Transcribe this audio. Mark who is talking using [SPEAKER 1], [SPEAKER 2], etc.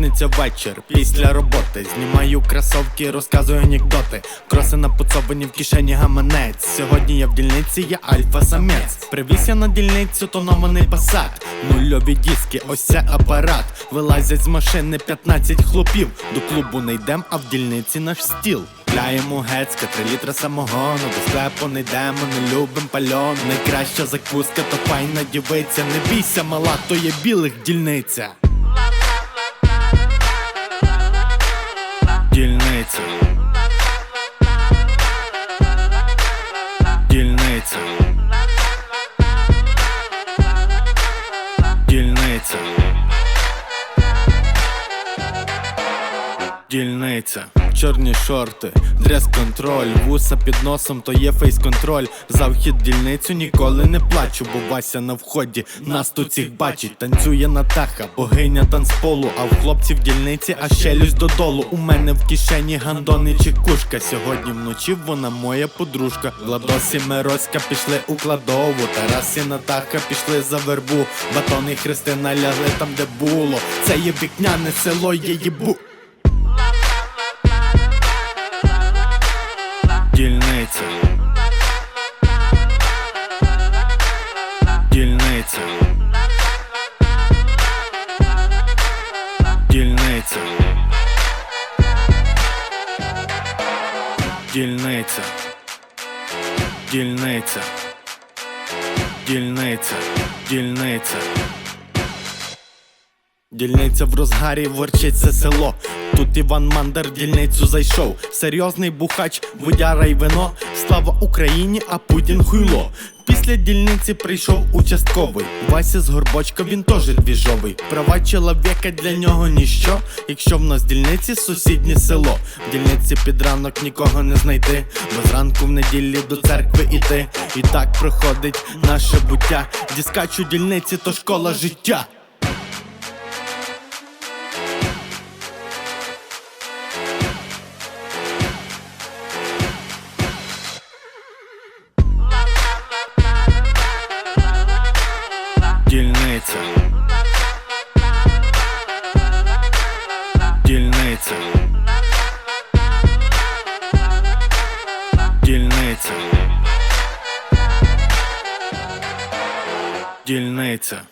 [SPEAKER 1] П'ятниця вечір, після роботи Знімаю кросовки, розказую анекдоти. Кроси напуцовані в кишені гаманець. Сьогодні я в дільниці, я альфа-самець. Привіз я на дільницю тонований пасат. Нульові диски, ось це апарат. Вилазять з машини 15 хлопів. До клубу не йдем, а в дільниці наш стіл. Пляємо гецька, три літра самогону. До склепу не йдемо, не любим пальон. Найкраща закуска, то файна дівиця. Не бійся, мала, то є білих дільниця It's a. Дільниця Чорні шорти, дрес-контроль, вуса під носом, то є фейс-контроль. За вхід дільницю ніколи не плачу, бо Вася на вході нас тут всіх бачить. Танцює Натаха, богиня танцполу, а в хлопців дільниці, а щелюсь додолу. У мене в кишені гандони чи кушка. Сьогодні вночі вона моя подружка. Владос і Мироська пішли у кладову. Тарас і Натаха пішли за вербу. Батон і Христина лягли там, де було. Це є вікняне село, є їбу. Дільниця. Дільниця. Дільниця. Дільниця. Дільниця. Дільниця в розгарі ворчить це село. Тут Іван Мандер в дільницю зайшов. Серйозний бухач, водяра й вино. Слава Україні, а Путін хуйло. Після дільниці прийшов участковий. Вася з горбочка, він теж двіжовий. Права чоловіка для нього ніщо. Якщо в нас дільниці сусіднє село. В дільниці під ранок нікого не знайти. Бо зранку в неділі до церкви іти. І так проходить наше буття. Діскач у дільниці то школа життя. Дільниця. Дільниця